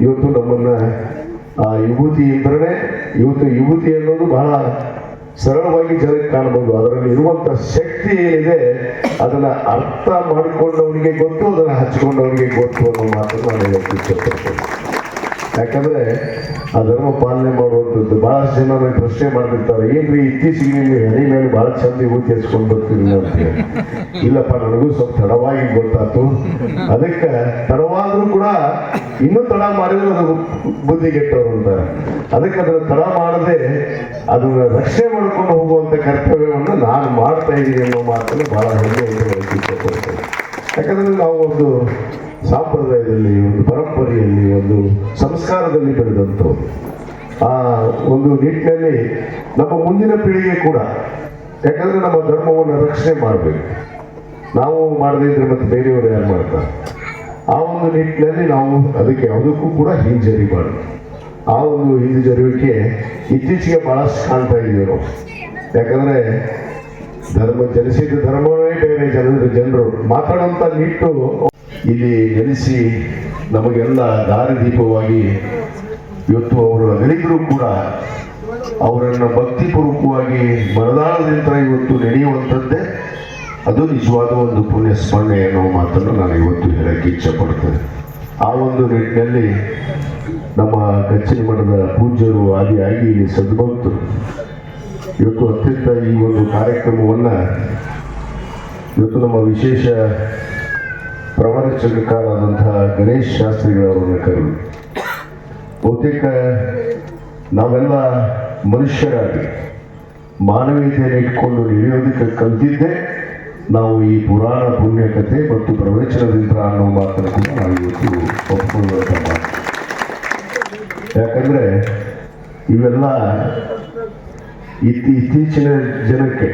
ಇವತ್ತು ನಮ್ಮನ್ನ, ಆ ವಿಭೂತಿ ಇದ್ರೆ, ಇವತ್ತು ವಿಭೂತಿ ಅನ್ನೋದು ಬಹಳ ಸರಳವಾಗಿ ಜನಕ್ಕೆ ಕಾಣಬಹುದು. ಅದರಲ್ಲಿ ಇರುವಂತ ಶಕ್ತಿ ಏನಿದೆ, ಅದನ್ನ ಅರ್ಥ ಮಾಡಿಕೊಂಡವನಿಗೆ ಗೊತ್ತು, ಅದನ್ನ ಹಚ್ಕೊಂಡವನಿಗೆ ಗೊತ್ತು ಅನ್ನೋ ಮಾತನ್ನು ನಾನು ಇಷ್ಟಪಡ್ತೇನೆ ಯಾಕಂದ್ರೆ ಆ ಧರ್ಮ ಪಾಲನೆ ಮಾಡುವಂಥದ್ದು ಬಹಳಷ್ಟು ಜನ ನನಗೆ ಪ್ರಶ್ನೆ ಮಾಡ್ತಿರ್ತಾರೆ, ಏನ್ರಿ ಇತ್ತೀಚೆಗೆ ನೀವು ಎಣೆ ಮೇಲೆ ಬಹಳ ಚಂದ ಊಟ ಹಚ್ಕೊಂಡು ಬರ್ತೀನಿ ಅಂತ. ಇಲ್ಲಪ್ಪ, ನನಗೂ ಸ್ವಲ್ಪ ತಡವಾಗಿ ಗೊತ್ತಾಯ್ತು. ಅದಕ್ಕೆ ತಡವಾದ್ರೂ ಕೂಡ ಇನ್ನೂ ತಡ ಮಾಡಿದ್ರೆ ಅದು ಬುದ್ಧಿಗೆಟ್ಟವರು ಅಂತ. ಅದಕ್ಕೆ ಅದನ್ನ ತಡ ಮಾಡದೆ ಅದನ್ನ ರಕ್ಷಣೆ ಮಾಡ್ಕೊಂಡು ಹೋಗುವಂತ ಕರ್ತವ್ಯವನ್ನು ನಾನು ಮಾಡ್ತಾ ಇದ್ದೀನಿ ಅನ್ನೋ ಮಾತನ್ನು ಬಹಳ ಹೆಮ್ಮೆ ಅಂತ ಯಾಕಂದ್ರೆ ನಾವು ಒಂದು ಸಾಂಪ್ರದಾಯದಲ್ಲಿ, ಒಂದು ಪರಂಪರೆಯಲ್ಲಿ, ಒಂದು ಸಂಸ್ಕಾರದಲ್ಲಿ ಬೆಳೆದಂಥವ್ರು ಆ ಒಂದು ನಿಟ್ಟಿನಲ್ಲಿ ನಮ್ಮ ಮುಂದಿನ ಪೀಳಿಗೆ ಕೂಡ, ಯಾಕಂದ್ರೆ ನಮ್ಮ ಧರ್ಮವನ್ನು ರಕ್ಷಣೆ ಮಾಡಬೇಕು. ನಾವು ಮಾಡದೇ ಇದ್ರೆ ಮತ್ತೆ ಬೇರೆಯವರು ಯಾರು ಮಾಡ್ತಾರೆ? ಆ ಒಂದು ನಿಟ್ಟಿನಲ್ಲಿ ನಾವು ಅದಕ್ಕೆ ಯಾವುದಕ್ಕೂ ಕೂಡ ಹಿಂಜರಿಬಾರ್ದು ಆ ಒಂದು ಹಿಂಜರಿಯುವಿಕೆ ಇತ್ತೀಚೆಗೆ ಬಹಳಷ್ಟು ಕಾಣ್ತಾ ಇದ್ದೀವಿ ನಾವು. ಯಾಕಂದ್ರೆ ಧರ್ಮ ಜನಿಸಿದ ಧರ್ಮವೇ ಬೇರೆ, ಜನರು ಜನರು. ಮಾತಾಡುವಂತ ನಿಟ್ಟು ಇಲ್ಲಿ ಜನಿಸಿ ನಮಗೆಲ್ಲ ದಾರಿದೀಪವಾಗಿ ಇವತ್ತು ಅವರು ಅಗಲಿದ್ರು ಕೂಡ ಅವರನ್ನ ಭಕ್ತಿಪೂರ್ವಕವಾಗಿ ಮನದಾಳದಿಂದ ಇವತ್ತು ನಡೆಯುವಂಥದ್ದೇ, ಅದು ನಿಜವಾದ ಒಂದು ಪುಣ್ಯ ಸ್ಮರಣೆ ಅನ್ನೋ ಮಾತನ್ನು ನಾನು ಇವತ್ತು ಹೇಳಕ್ಕೆ ಇಚ್ಛಪಡ್ತೇನೆ. ಆ ಒಂದು ನಿಟ್ಟಿನಲ್ಲಿ ನಮ್ಮ ಕಚ್ಚಿನ ಮಠದ ಪೂಜ್ಯರು ಆಗಿ ಇಲ್ಲಿ ಸದ್ಭಕ್ತರು ಇವತ್ತು ಅತ್ಯಂತ ಈ ಒಂದು ಕಾರ್ಯಕ್ರಮವನ್ನು ಇವತ್ತು ನಮ್ಮ ವಿಶೇಷ ಪ್ರವಚನಕಾರರಾದಂತಹ ಗಣೇಶ್ ಶಾಸ್ತ್ರಿಗಳವರನ್ನು ಕರೆದು. ಬಹುತೇಕ ನಾವೆಲ್ಲ ಮನುಷ್ಯರಾಗಿ ಮಾನವೀಯತೆಯನ್ನು ಇಟ್ಕೊಂಡು ನಡೆಯೋದಕ್ಕೆ ಕಲ್ತಿದ್ದೆ ನಾವು ಈ ಪುರಾಣ ಪುಣ್ಯಕತೆ ಮತ್ತು ಪ್ರವಚನದಿಂದ ಅನ್ನೋ ಮಾತನ್ನು ಕೂಡ ನಾವು ಇವತ್ತು ಒಪ್ಪಿಕೊಳ್ಳುವಂಥ ಮಾತು. ಯಾಕಂದ್ರೆ ಇವೆಲ್ಲ ಇತ್ತಿ ಇತ್ತೀಚಿನ ಜನಕ್ಕೆ,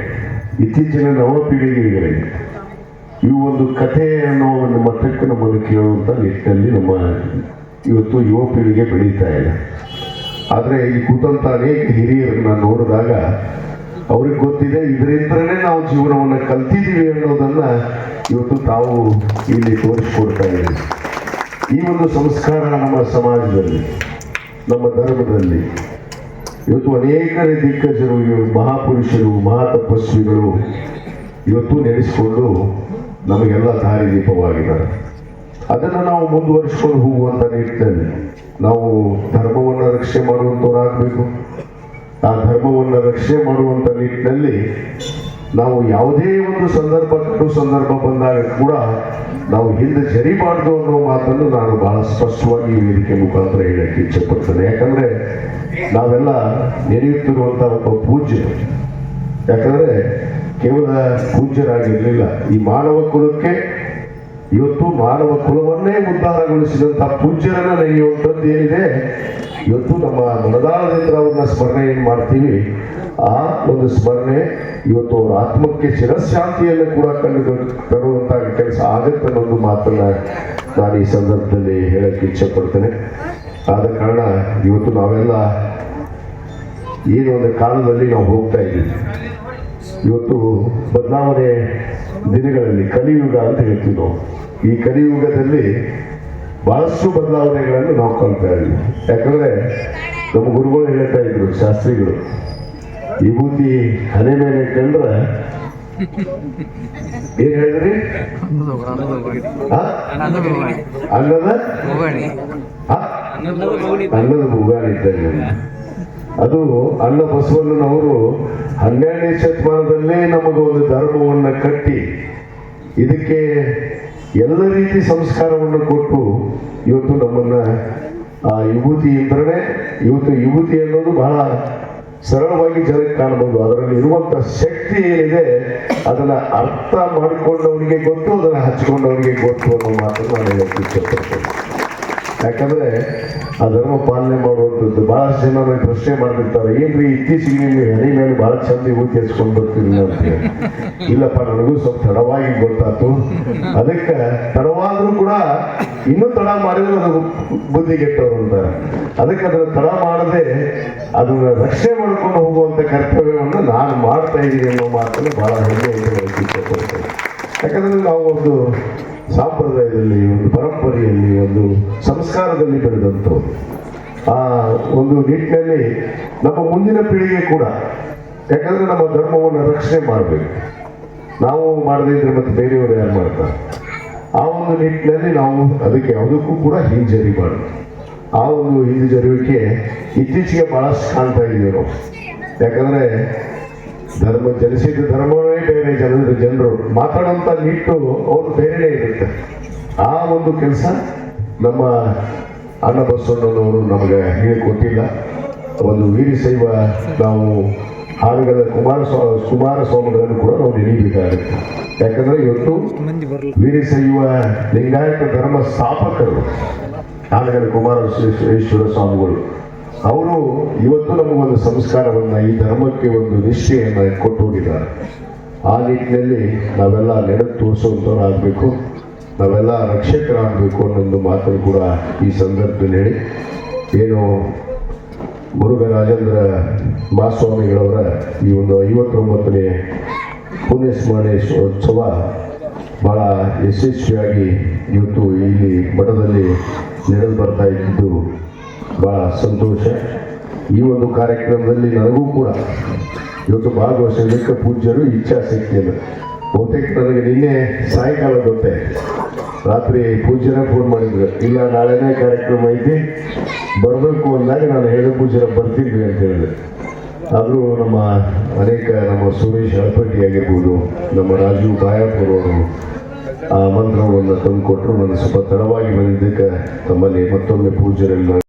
ಇತ್ತೀಚಿನ ನವ ಪೀಳಿಗೆಗಳಿಗೆ ಈ ಒಂದು ಕಥೆ ಅನ್ನೋ ಒಂದು ಮಟ್ಟಕ್ಕೆ ನಮ್ಮನ್ನು ಕೇಳುವಂಥ ನಿಟ್ಟಿನಲ್ಲಿ ನಮ್ಮ ಇವತ್ತು ಯುವ ಪೀಳಿಗೆ ಬೆಳೀತಾ ಇದೆ. ಆದರೆ ಈ ಕೂತಂತ ಅನೇಕ ಹಿರಿಯರನ್ನ ನೋಡಿದಾಗ ಅವ್ರಿಗೆ ಗೊತ್ತಿದೆ ಇದರಿಂದನೇ ನಾವು ಜೀವನವನ್ನು ಕಲ್ತಿದ್ದೀವಿ ಅನ್ನೋದನ್ನ ಇವತ್ತು ತಾವು ಇಲ್ಲಿ ತೋರಿಸ್ಕೊಡ್ತಾ ಇದ್ದೀವಿ ಈ ಒಂದು ಸಂಸ್ಕಾರ ನಮ್ಮ ಸಮಾಜದಲ್ಲಿ, ನಮ್ಮ ಧರ್ಮದಲ್ಲಿ ಇವತ್ತು ಅನೇಕ ದಿಗ್ಗಜರು, ಇವರು ಮಹಾಪುರುಷರು, ಮಹಾತಪಸ್ವಿಗಳು ಇವತ್ತು ನೆನೆಸಿಕೊಂಡು ನಮಗೆಲ್ಲ ದಾರಿದೀಪವಾಗಿದ್ದಾರೆ ಅದನ್ನು ನಾವು ಮುಂದುವರಿಸಿಕೊಂಡು ಹೋಗುವಂತ ನಿಟ್ಟಿನಲ್ಲಿ ನಾವು ಧರ್ಮವನ್ನು ರಕ್ಷಣೆ ಮಾಡುವಂಥವರಾಗಬೇಕು ಆ ಧರ್ಮವನ್ನು ರಕ್ಷೆ ಮಾಡುವಂತ ನಿಟ್ಟಿನಲ್ಲಿ ನಾವು ಯಾವುದೇ ಒಂದು ಸಂದರ್ಭ ಕಟ್ಟು ಸಂದರ್ಭ ಬಂದಾಗ ಕೂಡ ನಾವು ಹಿಂದೆ ಜರಿಬಾರ್ದು ಅನ್ನೋ ಮಾತನ್ನು ನಾನು ಬಹಳ ಸ್ಪಷ್ಟವಾಗಿ ವೇದಿಕೆ ಮುಖಾಂತರ ಹೇಳಕ್ಕೆ ಇಚ್ಛೆಪಡ್ತೇನೆ ಯಾಕಂದ್ರೆ ನಾವೆಲ್ಲ ನೆನೆಯುತ್ತಿರುವಂತ ಒಬ್ಬ ಪೂಜ್ಯರು ಯಾಕಂದ್ರೆ ಕೇವಲ ಪೂಜ್ಯರಾಗಿರಲಿಲ್ಲ. ಈ ಮಾನವ ಕುಲಕ್ಕೆ ಇವತ್ತು ಮಾನವ ಕುಲವನ್ನೇ ಉದ್ಧಾರಗೊಳಿಸಿದಂತ ಪೂಜ್ಯರನ್ನ ನೆನೆಯುವಂಥದ್ದು ಏನಿದೆ? ಇವತ್ತು ನಮ್ಮ ಮನದಾಳದಿಂದ ಅವ್ರನ್ನ ಸ್ಮರಣೆ ಏನ್ ಮಾಡ್ತೀವಿ? ಆ ಒಂದು ಸ್ಮರಣೆ ಇವತ್ತು ಅವರ ಆತ್ಮಕ್ಕೆ ಚಿರಶಾಂತಿಯನ್ನು ಕೂಡ ಕಂಡು ತರುವಂತ ಕೆಲಸ ಆಗುತ್ತೆ ಅನ್ನೋದು ಮಾತನ್ನ ನಾನು ಈ ಸಂದರ್ಭದಲ್ಲಿ ಹೇಳಕ್ಕೆ ಇಚ್ಛೆ ಪಡ್ತೇನೆ. ಆದ ಕಾರಣ ಇವತ್ತು ನಾವೆಲ್ಲ ಏನು ಒಂದು ಕಾಲದಲ್ಲಿ ನಾವು ಹೋಗ್ತಾ ಇದ್ದೀವಿ. ಇವತ್ತು ಬದಲಾವಣೆ ದಿನಗಳಲ್ಲಿ ಕಲಿಯುಗ ಅಂತ ಹೇಳ್ತೀವಿ ನಾವು. ಈ ಕಲಿಯುಗದಲ್ಲಿ ಬಹಳಷ್ಟು ಬದಲಾವಣೆಗಳನ್ನು ನಾವು ಕಲ್ತಾ ಇದ್ದೀವಿ. ಯಾಕಂದ್ರೆ ನಮ್ಮ ಗುರುಗಳು ಹೇಳ್ತಾ ಇದ್ರು ಶಾಸ್ತ್ರಿಗಳು ವಿಭೂತಿ ಹಣೆ ಮೇಲೆ ಕಂಡ್ರೆ ಏನ್ ಹೇಳಿದ್ರಿ? ಅನ್ನದ? ಅನ್ನದ ಇದ್ದಂಗೆ ಅದು ಅನ್ನ ಬಸವಣ್ಣನವರು ಹನ್ನೆರಡನೇ ಶತಮಾನದಲ್ಲೇ ನಮಗೆ ಒಂದು ಧರ್ಮವನ್ನು ಕಟ್ಟಿ ಇದಕ್ಕೆ ಎಲ್ಲ ರೀತಿ ಸಂಸ್ಕಾರವನ್ನು ಕೊಟ್ಟು ಇವತ್ತು ನಮ್ಮನ್ನ, ಆ ಯುವತಿ ಇದ್ರೇ ಇವತ್ತು ಯುವತಿ ಅನ್ನೋದು ಬಹಳ ಸರಳವಾಗಿ ಜನಕ್ಕೆ ಕಾಣಬಹುದು. ಅದರಲ್ಲಿ ಇರುವಂತ ಶಕ್ತಿ ಏನಿದೆ, ಅದನ್ನ ಅರ್ಥ ಮಾಡಿಕೊಂಡವನಿಗೆ ಗೊತ್ತು, ಅದನ್ನ ಹಚ್ಕೊಂಡವನಿಗೆ ಗೊತ್ತು ಅನ್ನೋ ಮಾತನ್ನು ನಾನು ಇಷ್ಟಪಡ್ತೇನೆ ಯಾಕಂದ್ರೆ ಆ ಧರ್ಮ ಪಾಲನೆ ಮಾಡುವಂಥದ್ದು ಬಹಳಷ್ಟು ಜನ ನನಗೆ ಪ್ರಶ್ನೆ ಮಾಡ್ತಿರ್ತಾರೆ, ಏನ್ರಿ ಇತ್ತೀಚೆಗೆ ನೀವು ಎಣೆ ಮೇಲೆ ಬಹಳ ಚಂದ ಊಟ ಹೆಚ್ಕೊಂಡು ಬರ್ತೀನಿ ಅಂತ ಇಲ್ಲಪ್ಪ, ನನಗೂ ಸ್ವಲ್ಪ ತಡವಾಗಿ ಗೊತ್ತಾಯ್ತು. ಅದಕ್ಕೆ ತಡವಾದ್ರೂ ಕೂಡ ಇನ್ನೂ ತಡ ಮಾಡಿದ್ರೆ ಅದು ಬುದ್ಧಿಗೆಟ್ಟವರು ಅಂತಾರೆ ಅದಕ್ಕೆ ಅದನ್ನ ತಡ ಮಾಡದೆ ಅದನ್ನ ರಕ್ಷಣೆ ಮಾಡ್ಕೊಂಡು ಹೋಗುವಂತ ಕರ್ತವ್ಯವನ್ನು ನಾನು ಮಾಡ್ತಾ ಇದ್ದೀನಿ ಅನ್ನೋ ಮಾತನ್ನು ಬಹಳ ಹೆಮ್ಮೆ ಅಂತ ಯಾಕಂದ್ರೆ ನಾವು ಒಂದು ಸಂಪ್ರದಾಯದಲ್ಲಿ, ಒಂದು ಪರಂಪರೆಯಲ್ಲಿ, ಒಂದು ಸಂಸ್ಕಾರದಲ್ಲಿ ಬೆಳೆದಂಥವ್ರು ಆ ಒಂದು ನಿಟ್ಟಿನಲ್ಲಿ ನಮ್ಮ ಮುಂದಿನ ಪೀಳಿಗೆ ಕೂಡ, ಯಾಕಂದ್ರೆ ನಮ್ಮ ಧರ್ಮವನ್ನು ರಕ್ಷಣೆ ಮಾಡಬೇಕು. ನಾವು ಮಾಡದೇ ಇದ್ರೆ ಮತ್ತೆ ಬೇರೆಯವರು ಯಾರು ಮಾಡ್ತಾರೆ? ಆ ಒಂದು ನಿಟ್ಟಿನಲ್ಲಿ ನಾವು ಅದಕ್ಕೆ ಯಾವುದಕ್ಕೂ ಕೂಡ ಹಿಂಜರಿಬಾರ್ದು ಆ ಒಂದು ಹಿಂಜರಿವಿಕೆ ಇತ್ತೀಚೆಗೆ ಬಹಳಷ್ಟು ಕಾಣ್ತಾ ಇದ್ದೀವಿ ನಾವು. ಯಾಕಂದ್ರೆ ಧರ್ಮ ಜನಿಸಿದ ಧರ್ಮವೇ ಬೇರೆ ಜನರು ಜನರು ಮಾತಾಡುವಂತ ನಿಟ್ಟು ಅವ್ರು ಬೇರೆನೇ ಇರುತ್ತೆ ಆ ಒಂದು ಕೆಲಸ ನಮ್ಮ ಅಣ್ಣ ಬಸವಣ್ಣನವರು ನಮಗೆ ಹೇಳಿಕೊಟ್ಟಿಲ್ಲ ಒಂದು ವೀರಶೈವ ನಾವು ಹಾಡುಗಳ ಕುಮಾರ ಕುಮಾರಸ್ವಾಮಿಗಳನ್ನು ಕೂಡ ನಾವು ನೆನೆಯಬೇಕಾಗುತ್ತೆ ಯಾಕಂದ್ರೆ ಇವತ್ತು ವೀರಶೈವ ಲಿಂಗಾಯತ ಧರ್ಮ ಸ್ಥಾಪಕರು ಆನಗರ ಕುಮಾರೇಶ್ವರ ಸ್ವಾಮಿಗಳು ಅವರು ಇವತ್ತು ನಮಗೊಂದು ಸಂಸ್ಕಾರವನ್ನ ಈ ಧರ್ಮಕ್ಕೆ ಒಂದು ನಿಷ್ಠೆಯನ್ನ ಕೊಟ್ಟು ಹೋಗಿದ್ದಾರೆ ಆ ನಿಟ್ಟಿನಲ್ಲಿ ನಾವೆಲ್ಲ ನಡೆದು ತೋರಿಸುವಂಥವ್ರಾಗಬೇಕು ನಾವೆಲ್ಲ ರಕ್ಷಕರಾಗಬೇಕು ಅನ್ನೊಂದು ಮಾತನ್ನು ಕೂಡ ಈ ಸಂದರ್ಭದಲ್ಲಿ ಹೇಳಿ. ಏನು ಮುರುಘರಾಜೇಂದ್ರ ಮಹಾಸ್ವಾಮಿಗಳವರ ಈ ಒಂದು ಐವತ್ತೊಂಬತ್ತನೇ ಪುಣ್ಯಸ್ಮರಣೋತ್ಸವ ಬಹಳ ಯಶಸ್ವಿಯಾಗಿ ಇವತ್ತು ಇಲ್ಲಿ ಮಠದಲ್ಲಿ ನಡೆದು ಬರ್ತಾ ಇದ್ದು ಬಹಳ ಸಂತೋಷ. ಈ ಒಂದು ಕಾರ್ಯಕ್ರಮದಲ್ಲಿ ನನಗೂ ಕೂಡ ಇವತ್ತು ಭಾಗವಹಿಸಲಿಕ್ಕೆ ಪೂಜ್ಯರು ಇಚ್ಛಾಶಕ್ತಿಯನ್ನು. ಬಹುತೇಕ ನನಗೆ ನಿನ್ನೆ ಸಾಯಂಕಾಲ ಗೊತ್ತೆ, ರಾತ್ರಿ ಪೂಜ್ಯರ ಫೋನ್ ಮಾಡಿದ್ರು. ಇಲ್ಲ, ನಾಳೆನೇ ಕಾರ್ಯಕ್ರಮ ಐತಿ. ಬರಬೇಕು ಅಂದಾಗ ನಾನು ಹೇಳಿ ಪೂಜ್ಯರ, ಬರ್ತಿದ್ವಿ ಅಂತ ಹೇಳಿದೆ ಆದರೂ ನಮ್ಮ ಅನೇಕ ನಮ್ಮ ಸುರೇಶ್ ಹಳಪಟ್ಟಿ ಆಗಿರ್ಬೋದು, ನಮ್ಮ ರಾಜು ಬಾಯಾಪುರ್ ಅವರು ಆ ಮಂತ್ರವನ್ನು ತಂದುಕೊಟ್ಟರು ನಾನು ಸ್ವಲ್ಪ ತಡವಾಗಿ ಬಂದಿದ್ದಕ್ಕೆ ತಮ್ಮಲ್ಲಿ ಮತ್ತೊಮ್ಮೆ ಪೂಜ್ಯರಲ್ಲಿ